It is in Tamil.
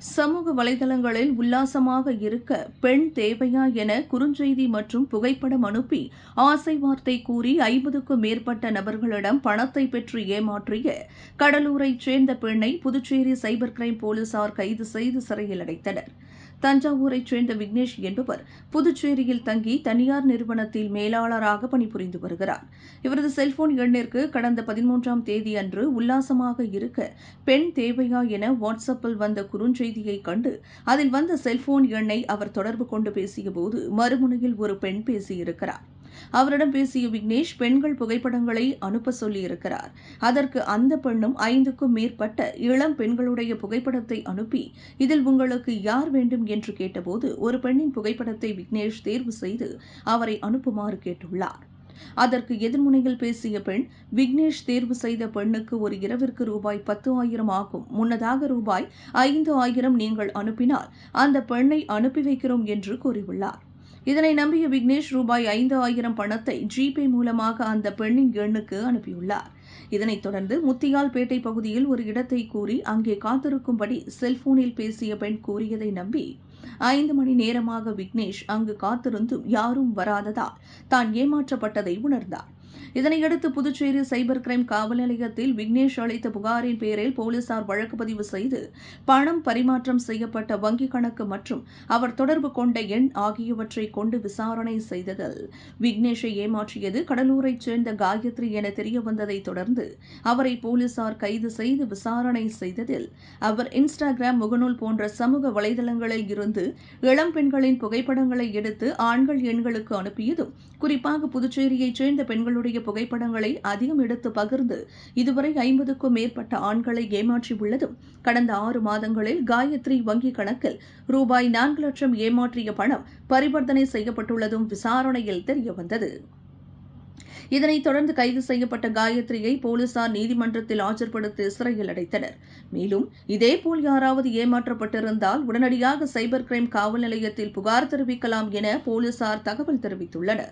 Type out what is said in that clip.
சமூக வலைதளங்களில் உல்லாசமாக இருக்க பெண் தேவையா என குறுஞ்செய்தி மற்றும் புகைப்படம் அனுப்பி ஆசை வார்த்தை கூறி ஐம்பதுக்கும் மேற்பட்ட நபர்களிடம் பணத்தை பெற்று ஏமாற்றிய கடலூரைச் சேர்ந்த பெண்ணை புதுச்சேரி சைபர் கிரைம் போலீசார் கைது செய்து சிறையில் அடைத்தனர். தஞ்சாவூரைச் சேர்ந்த விக்னேஷ் என்பவர் புதுச்சேரியில் தங்கி தனியார் நிறுவனத்தில் மேலாளராக பணிபுரிந்து வருகிறார். இவரது செல்போன் எண்ணிற்கு கடந்த பதிமூன்றாம் தேதி அன்று உல்லாசமாக இருக்க பெண் தேவையா என வாட்ஸ்அப்பில் வந்த குறுஞ்செய்தியை கண்டு அதில் வந்த செல்போன் எண்ணை அவர் தொடர்பு கொண்டு பேசியபோது மறுமுனையில் ஒரு பெண் பேசியிருக்கிறார். அவரிடம் பேசிய விக்னேஷ் பெண்கள் புகைப்படங்களை அனுப்ப சொல்லியிருக்கிறார். அதற்கு அந்த பெண்ணும் ஐந்துக்கும் மேற்பட்ட இளம் பெண்களுடைய புகைப்படத்தை அனுப்பி இதில் உங்களுக்கு யார் வேண்டும்? என்று கேட்டபோது ஒரு பெண்ணின் புகைப்படத்தை விக்னேஷ் தேர்வு செய்து அவரை அனுப்புமாறு கேட்டுள்ளார். அதற்கு எதிர்முனையில் பேசிய பெண் விக்னேஷ் தேர்வு செய்த பெண்ணுக்கு ஒரு இரவிற்கு ரூபாய் பத்து ஆயிரம் ஆகும். முன்னதாக ரூபாய் ஐந்து ஆயிரம் நீங்கள் அனுப்பினால் அந்த பெண்ணை அனுப்பி வைக்கிறோம் என்று கூறியுள்ளார். இதனை நம்பிய விக்னேஷ் ரூபாய் ஐந்து ஆயிரம் பணத்தை ஜிபே மூலமாக அந்த பெண்ணின் எண்ணுக்கு அனுப்பியுள்ளார். இதனைத் தொடர்ந்து முத்தியால்பேட்டை பகுதியில் ஒரு இடத்தை கூறி அங்கே காத்திருக்கும்படி செல்போனில் பேசிய பெண் கூறியதை நம்பி ஐந்து மணி நேரமாக விக்னேஷ் அங்கு காத்திருந்தும் யாரும் வராததால் தான் ஏமாற்றப்பட்டதை உணர்ந்தார். இதனையடுத்து புதுச்சேரி சைபர் கிரைம் காவல் நிலையத்தில் விக்னேஷ் அளித்த புகாரின் பேரில் போலீசார் வழக்கு பதிவு செய்து பணம் பரிமாற்றம் செய்யப்பட்ட வங்கிக் கணக்கு மற்றும் அவர் தொடர்பு கொண்ட எண் ஆகியவற்றை கொண்டு விசாரணை செய்ததில் விக்னேஷை ஏமாற்றியது கடலூரைச் சேர்ந்த காயத்ரி என தெரியவந்ததைத் தொடர்ந்து அவரை போலீசார் கைது செய்து விசாரணை செய்ததில் அவர் இன்ஸ்டாகிராம் முகநூல் போன்ற சமூக வலைதளங்களில் இருந்து இளம் பெண்களின் புகைப்படங்களை எடுத்து ஆண்கள் எண்களுக்கு அனுப்பியதும் குறிப்பாக புதுச்சேரியைச் சேர்ந்த பெண்களுடன் பெண்களுடைய புகைப்படங்களை அதிகம் எடுத்து பகிர்ந்து இதுவரை ஐம்பதுக்கும் மேற்பட்ட ஆண்களை ஏமாற்றியுள்ளதும் கடந்த ஆறு மாதங்களில் காயத்ரி வங்கிக் கணக்கில் ரூபாய் நான்கு லட்சம் ஏமாற்றிய பணம் பரிவர்த்தனை செய்யப்பட்டுள்ளதும் விசாரணையில் தெரியவந்தது. இதனைத் தொடர்ந்து கைது செய்யப்பட்ட காயத்ரியை போலீசார் நீதிமன்றத்தில் ஆஜர்படுத்தி சிறையில் அடைத்தனர். மேலும் இதேபோல் யாராவது ஏமாற்றப்பட்டிருந்தால் உடனடியாக சைபர் கிரைம் காவல் நிலையத்தில் புகார் தெரிவிக்கலாம் என போலீசார் தகவல் தெரிவித்துள்ளனா்